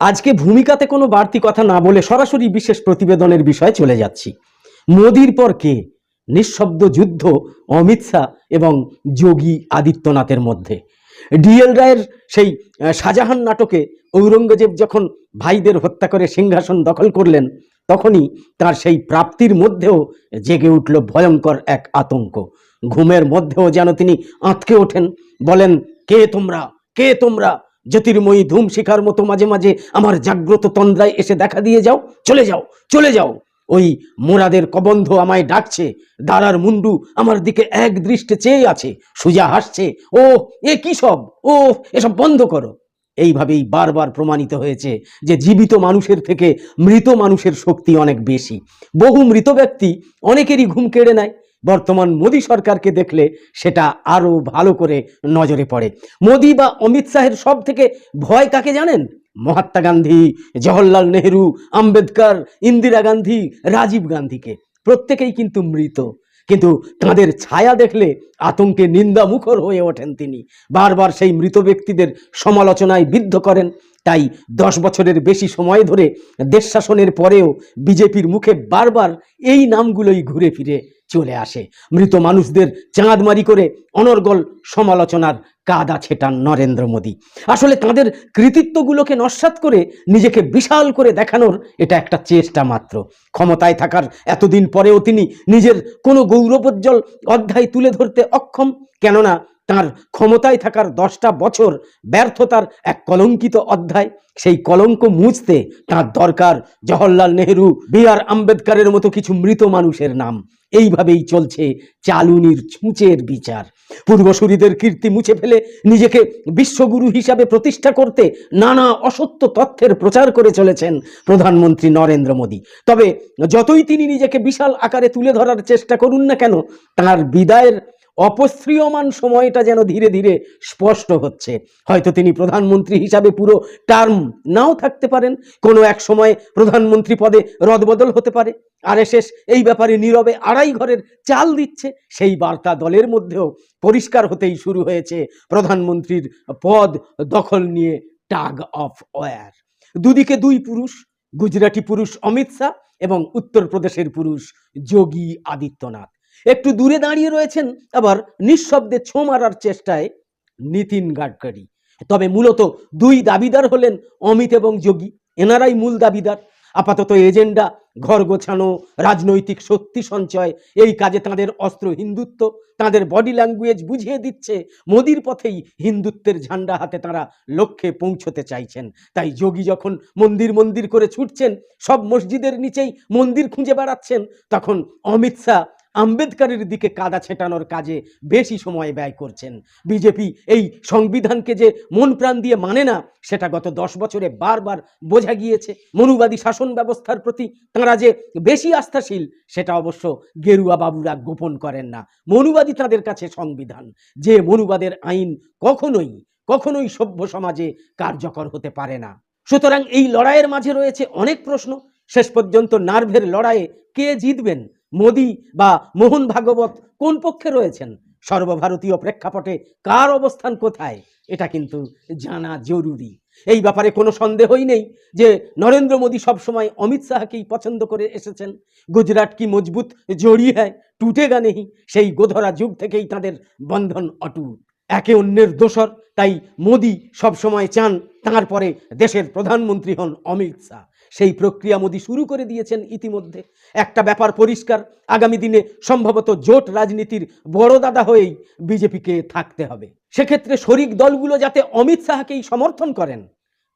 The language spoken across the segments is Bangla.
আজকে ভূমিকাতে কোনো বাড়তি কথা না বলে সরাসরি বিশেষ প্রতিবেদনের বিষয়ে চলে যাচ্ছি। মোদির পর কে? নিঃশব্দ যুদ্ধ, অমিত শাহ এবং যোগী আদিত্যনাথের মধ্যে। ডিএল রায়ের সেই শাহজাহান নাটকে ঔরঙ্গজেব যখন ভাইদের হত্যা করে সিংহাসন দখল করলেন, তখনই তার সেই প্রাপ্তির মধ্যেও জেগে উঠল ভয়ঙ্কর এক আতঙ্ক। ঘুমের মধ্যেও যেন তিনি আঁতকে ওঠেন। বলেন, কে তোমরা? কে তোমরা? জ্যোতির্ময়ী ধূম শিখার মতো মাঝে মাঝে আমার জাগ্রত তন্দ্রায় এসে দেখা দিয়ে যাও। চলে যাও চলে যাও। ওই মোরাদের কবন্ধ আমায় ডাকছে। দাঁড়ার মুন্ডু আমার দিকে এক দৃষ্টে চেয়ে আছে। সুজা হাসছে ও এ কি সব? ও এসব বন্ধ করো। এইভাবেই বারবার প্রমাণিত হয়েছে যে জীবিত মানুষের থেকে মৃত মানুষের শক্তি অনেক বেশি। বহু মৃত ব্যক্তি অনেকেরই ঘুম কেড়ে নেয়। বর্তমান মোদী সরকারকে দেখলে সেটা আরও ভালো করে নজরে পড়ে। মোদী বা অমিত শাহের সব থেকে ভয় কাকে জানেন? মহাত্মা গান্ধী, জওহরলাল নেহেরু, আম্বেদকর, ইন্দিরা গান্ধী, রাজীব গান্ধীকে। প্রত্যেকেই কিন্তু মৃত। কিন্তু তাদের ছায়া দেখলে আতঙ্কে নিন্দা মুখর হয়ে ওঠেন তিনি। বারবার সেই মৃত ব্যক্তিদের সমালোচনায় বিদ্ধ করেন। তাই দশ বছরের বেশি সময় ধরে দেশ শাসনের পরেও বিজেপির মুখে বারবার এই নামগুলোই ঘুরে ফিরে চলে আসে। মৃত মানুষদের চাঁদমারি করে অনর্গল সমালোচনার কাদা ছেটান নরেন্দ্র মোদী। আসলে তাদের কৃতিত্বগুলোকে নস্বাত করে নিজেকে বিশাল করে দেখানোর এটা একটা চেষ্টা মাত্র। ক্ষমতায় থাকার এতদিন পরেও তিনি নিজের কোনো গৌরবোজ্জ্বল অধ্যায় তুলে ধরতে অক্ষম। কেননা তার ক্ষমতায় থাকার দশটা বছর ব্যর্থতার এক কলঙ্কিত অধ্যায়। সেই কলঙ্ক মুছতে তার দরকার জওহরলাল নেহরু বি আর আম্বেদকরের মতো কিছু মৃত মানুষের নাম। এইভাবেই চলছে চালুনির ছুঁচের বিচার। পূর্বসূরিদের কীর্তি মুছে ফেলে নিজেকে বিশ্বগুরু হিসাবে প্রতিষ্ঠা করতে নানা অসত্য তথ্যের প্রচার করে চলেছেন প্রধানমন্ত্রী নরেন্দ্র মোদী। তবে যতই তিনি নিজেকে বিশাল আকারে তুলে ধরার চেষ্টা করুন না কেন, তার বিদায়ের অপশ্রিয়মান সময়টা যেন ধীরে ধীরে স্পষ্ট হচ্ছে। হয়তো তিনি প্রধানমন্ত্রী হিসাবে পুরো টার্ম নাও থাকতে পারেন। কোনো এক সময় প্রধানমন্ত্রী পদে রদবদল হতে পারে। আরএসএস এই ব্যাপারে নীরবে আড়াই ঘরের চাল দিচ্ছে। সেই বার্তা দলের মধ্যেও পরিষ্কার হতেই শুরু হয়েছে প্রধানমন্ত্রীর পদ দখল নিয়ে টাগ অফ ওয়ার দুদিকে দুই পুরুষ, গুজরাটি পুরুষ অমিত শাহ এবং উত্তরপ্রদেশের পুরুষ যোগী আদিত্যনাথ। একটু দূরে দাঁড়িয়ে রয়েছেন, আবার নিঃশব্দে ছো মারার চেষ্টায় নীতিন গাডকারি তবে মূলত দুই দাবিদার হলেন অমিত এবং যোগী। এনারাই মূল দাবিদার। আপাতত এজেন্ডা, ঘর গোছানো, রাজনৈতিক শক্তি সঞ্চয়, এই কাজে তাদের অস্ত্র হিন্দুত্ব, তাদের বডি ল্যাঙ্গুয়েজ বুঝিয়ে দিচ্ছে মোদির পথেই হিন্দুত্বের ঝান্ডা হাতে তারা লক্ষ্যে পৌঁছতে চাইছেন। তাই যোগী যখন মন্দির মন্দির করে ছুটছেন, সব মসজিদের নিচেই মন্দির খুঁজে বেড়াচ্ছেন, তখন অমিত শাহ আম্বেদকরের দিকে কাদা ছেটানোর কাজে বেশি সময় ব্যয় করছেন। বিজেপি এই সংবিধানকে যে মন প্রাণ দিয়ে মানে না, সেটা গত দশ বছরে বারবার বোঝা গিয়েছে। মনুবাদী শাসন ব্যবস্থার প্রতি তাঁরা যে বেশি আস্থাশীল, সেটা অবশ্য গেরুয়া বাবুরা গোপন করেন না। মনুবাদী তাদের কাছে সংবিধান। যে মনুবাদের আইন কখনোই কখনোই সভ্য সমাজে কার্যকর হতে পারে না। সুতরাং এই লড়াইয়ের মাঝে রয়েছে অনেক প্রশ্ন। শেষ পর্যন্ত নার্ভের লড়াইয়ে কে জিতবেন? মোদি বা মোহন ভাগবত কোন পক্ষে রয়েছেন? সর্বভারতীয় প্রেক্ষাপটে কার অবস্থান কোথায়? এটা কিন্তু জানা জরুরি। এই ব্যাপারে কোনো সন্দেহই নেই যে নরেন্দ্র মোদী সবসময় অমিত শাহকেই পছন্দ করে এসেছেন। গুজরাট কি মজবুত জড়ি হ্যায় টুটেগা নেই? সেই গোধরা যুগ থেকেই তাদের বন্ধন অটুট। একে অন্যের দোসর তাই মোদি সবসময় চান তাঁর পরে দেশের প্রধানমন্ত্রী হন অমিত শাহ। সেই প্রক্রিয়া মোদি শুরু করে দিয়েছেন ইতিমধ্যে। একটা ব্যাপার পরিষ্কার, আগামী দিনে সম্ভবত জোট রাজনীতির বড় দাদা হয়েই বিজেপিকে থাকতে হবে। সেক্ষেত্রে শরিক দলগুলো যাতে অমিত শাহকেই সমর্থন করেন,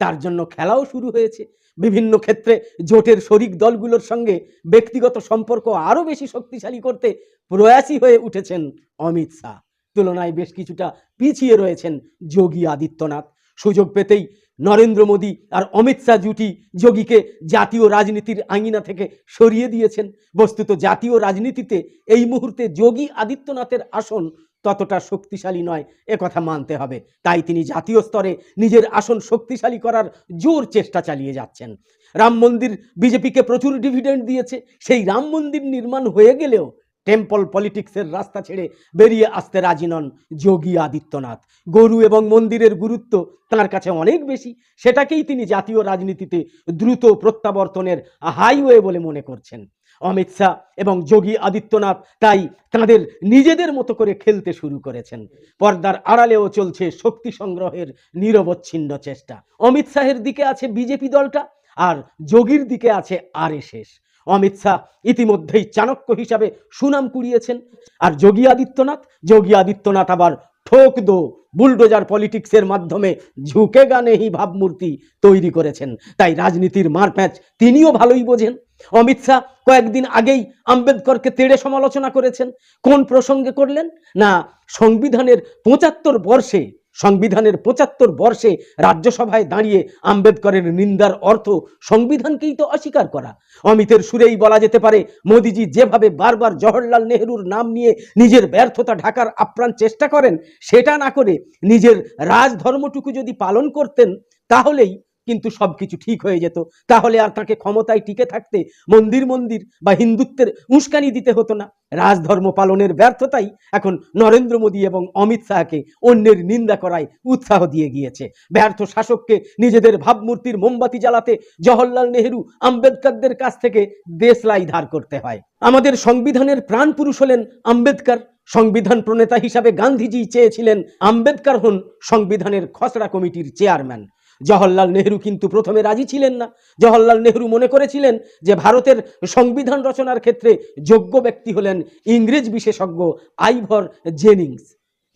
তার জন্য খেলাও শুরু হয়েছে। বিভিন্ন ক্ষেত্রে জোটের শরিক দলগুলোর সঙ্গে ব্যক্তিগত সম্পর্ক আরও বেশি শক্তিশালী করতে প্রয়াসী হয়ে উঠেছেন অমিত শাহ। তুলনায় বেশ কিছুটা পিছিয়ে রয়েছেন যোগী আদিত্যনাথ। সুযোগ পেতেই নরেন্দ্র মোদী আর অমিত শাহ জুটি যোগীকে জাতীয় রাজনীতির আঙিনা থেকে সরিয়ে দিয়েছেন। বস্তুত জাতীয় রাজনীতিতে এই মুহূর্তে যোগী আদিত্যনাথের আসন ততটা শক্তিশালী নয় কথা মানতে হবে। তাই তিনি জাতীয় স্তরে নিজের আসন শক্তিশালী করার জোর চেষ্টা চালিয়ে যাচ্ছেন। রাম মন্দির বিজেপিকে প্রচুর ডিভিডেন্ড দিয়েছে। সেই রাম মন্দির নির্মাণ হয়ে গেলেও টেম্পল পলিটিক্সের রাস্তা ছেড়ে বেরিয়ে আসতে রাজি নন যোগী আদিত্যনাথ। গরু এবং মন্দিরের গুরুত্ব তার কাছে অনেক বেশি। সেটাকেই তিনি জাতীয় রাজনীতিতে দ্রুত প্রত্যাবর্তনের হাইওয়ে বলে মনে করছেন। অমিত শাহ এবং যোগী আদিত্যনাথ তাই তাদের নিজেদের মতো করে খেলতে শুরু করেছেন। পর্দার আড়ালেও চলছে শক্তি সংগ্রহের নিরবচ্ছিন্ন চেষ্টা। অমিত শাহের দিকে আছে বিজেপি দলটা আর যোগীর দিকে আছে আর আরএসএস। অমিত শাহ ইতিমধ্যেই চাণক্য হিসাবে সুনাম কুড়িয়েছেন। আর যোগী আদিত্যনাথ যোগী আদিত্যনাথ আবার ঠোক দো বুলডোজার পলিটিক্সের মাধ্যমে ঝুঁকে গানেহি ভাবমূর্তি তৈরি করেছেন। তাই রাজনীতির মারপ্যাঁচ তিনিও ভালোই বোঝেন। অমিত শাহ কয়েকদিন আগেই আম্বেদকরকে তেড়ে সমালোচনা করেছেন। কোন প্রসঙ্গে করলেন? না, সংবিধানের পঁচাত্তর বর্ষে সংবিধানের পঁচাত্তর বর্ষে রাজ্যসভায় দাঁড়িয়ে আম্বেদকরের নিন্দার অর্থ সংবিধানকেই তো অস্বীকার করা। অমিতের সুরেই বলা যেতে পারে, মোদিজি যেভাবে বারবার জওহরলাল নেহরুর নাম নিয়ে নিজের ব্যর্থতা ঢাকার আপ্রাণ চেষ্টা করেন, সেটা না করে নিজের রাজধর্মটুকু যদি পালন করতেন, তাহলেই কিন্তু সবকিছু ঠিক হয়ে যেত। তাহলে আর তাকে ক্ষমতায় টিকে থাকতে মন্দির মন্দির বা হিন্দুত্বের উস্কানি দিতে হতো না। রাজধর্ম পালনের ব্যর্থতাই এখন নরেন্দ্র মোদী এবং অমিত শাহকে অন্যের নিন্দা করায় উৎসাহ দিয়ে গিয়েছে। ব্যর্থ শাসককে নিজেদের ভাবমূর্তির মোমবাতি জ্বালাতে জওহরলাল নেহরু আম্বেদকরদের কাছ থেকে দেশলাই ধার করতে হয়। আমাদের সংবিধানের প্রাণ পুরুষ হলেন আম্বেদকর। সংবিধান প্রণেতা হিসাবে গান্ধীজি চেয়েছিলেন আম্বেদকর হন সংবিধানের খসড়া কমিটির চেয়ারম্যান। জওহরলাল নেহরু কিন্তু প্রথমে রাজি ছিলেন না। জওহরলাল নেহরু মনে করেছিলেন যে ভারতের সংবিধান রচনার ক্ষেত্রে যোগ্য ব্যক্তি হলেন ইংরেজ বিশেষজ্ঞ আইভর জেনিংস।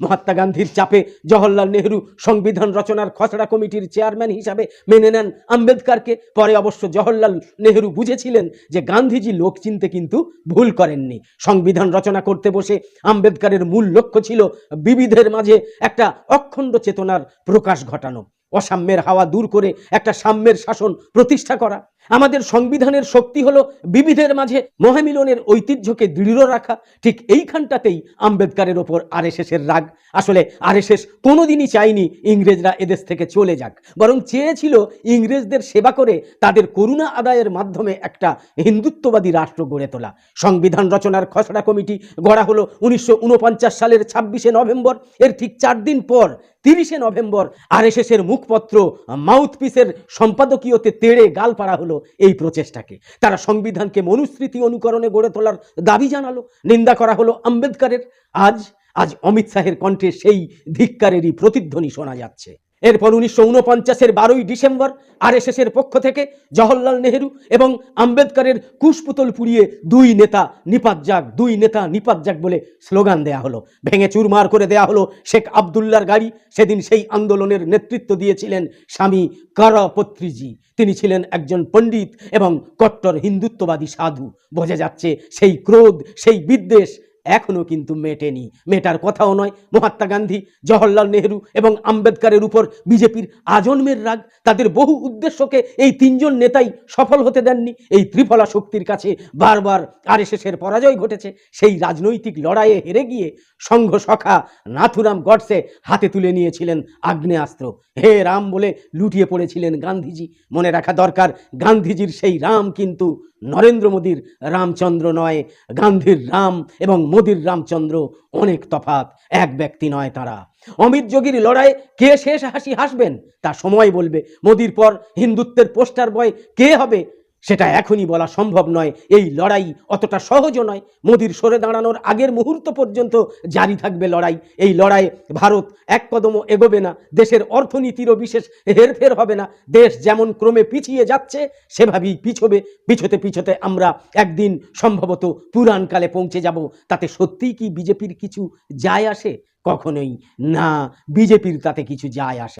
মহাত্মা গান্ধীর চাপে জওহরলাল নেহরু সংবিধান রচনার খসড়া কমিটির চেয়ারম্যান হিসাবে মেনে নেন আম্বেদকরকে। পরে অবশ্য জওহরলাল নেহরু বুঝেছিলেন যে গান্ধীজি লোক চিনতে কিন্তু ভুল করেননি। সংবিধান রচনা করতে বসে আম্বেদকরের মূল লক্ষ্য ছিল বিবিধের মাঝে একটা অখণ্ড চেতনার প্রকাশ ঘটানো। অসাম্যের হাওয়া দূর করে একটা সাম্যের শাসন প্রতিষ্ঠা করা। আমাদের সংবিধানের শক্তি হলো বিবিধের মাঝে মহামিলনের ঐতিহ্যকে দৃঢ় রাখা। ঠিক এইখানটাতেই আম্বেদকরের ওপর আরএসএসের রাগ। আসলে আরএসএস কোনোদিনই চায়নি ইংরেজরা এদেশ থেকে চলে যাক। বরং চেয়েছিল ইংরেজদের সেবা করে তাদের করুণা আদায়ের মাধ্যমে একটা হিন্দুত্ববাদী রাষ্ট্র গড়ে তোলা। সংবিধান রচনার খসড়া কমিটি গড়া হলো উনিশশো ঊনপঞ্চাশ সালের ছাব্বিশে নভেম্বর। এর ঠিক চার দিন পর তিরিশে নভেম্বর আর এস আরএসএসের মুখপত্র মাউথপিসের সম্পাদকীয়তে তেড়ে গাল পাড়া হলো। এই প্রচেষ্টাকে। তারা সংবিধানকে মনুস্মৃতি অনুকরণে গড়ে তোলার দাবি জানালো। নিন্দা করা হলো আম্বেদকারের। আজ আজ অমিত শাহের কণ্ঠে সেই ধিক্কারেরই প্রতিধ্বনি শোনা যাচ্ছে। এরপর উনিশশো উনপঞ্চাশের বারোই ডিসেম্বর আর আরএসএসের পক্ষ থেকে জওহরলাল নেহেরু এবং আম্বেদকরের কুশপুতল পুড়িয়ে দুই নেতা নিপাত যাক, দুই নেতা নিপাত যাক বলে স্লোগান দেয়া হলো। ভেঙে চুরমার করে দেয়া হলো শেখ আবদুল্লার গাড়ি। সেদিন সেই আন্দোলনের নেতৃত্ব দিয়েছিলেন স্বামী করপত্রীজি। তিনি ছিলেন একজন পণ্ডিত এবং কট্টর হিন্দুত্ববাদী সাধু। বোঝা যাচ্ছে সেই ক্রোধ, সেই বিদ্বেষ এখনও কিন্তু মেটেনি। মেটার কথাও নয়, মহাত্মা গান্ধী, জওহরলাল নেহরু এবং আম্বেদকরের উপর বিজেপির আজন্মের রাগ। তাদের বহু উদ্দেশ্যকে এই তিনজন নেতাই সফল হতে দেননি। এই ত্রিফলা শক্তির কাছে বারবার আরএসএসের পরাজয় ঘটেছে। সেই রাজনৈতিক লড়াইয়ে হেরে গিয়ে সংঘ সখা নাথুরাম গডসে হাতে তুলে নিয়েছিলেন আগ্নেয়াস্ত্র। হে রাম বলে লুটিয়ে পড়েছিলেন গান্ধীজি। মনে রাখা দরকার, গান্ধীজির সেই রাম কিন্তু নরেন্দ্র মোদীর রামচন্দ্র নয়। গান্ধীর রাম এবং মোদীর রামচন্দ্র অনেক তফাত এক ব্যক্তি নয় তারা। অমিত যোগীর লড়াই কে শেষ হাসি হাসবেন? তা সময় বলবে। মোদির পর হিন্দুত্বের পোস্টার বয় কে হবে? সেটা এখনই বলা সম্ভব নয়। এই লড়াই অতটা সহজও নয়। মোদির সরে দাঁড়ানোর আগের মুহূর্ত পর্যন্ত জারি থাকবে লড়াই। এই লড়াইয়ে ভারত এক কদমও এগোবে না। দেশের অর্থনীতিরও বিশেষ হেরফের হবে না। দেশ যেমন ক্রমে পিছিয়ে যাচ্ছে, সেভাবেই পিছবে। পিছোতে পিছোতে আমরা একদিন সম্ভবত পুরাণকালে পৌঁছে যাব। তাতে সত্যিই কি বিজেপির কিছু যায় আসে? কখনোই না। বিজেপির তাতে কিছু যায় আসে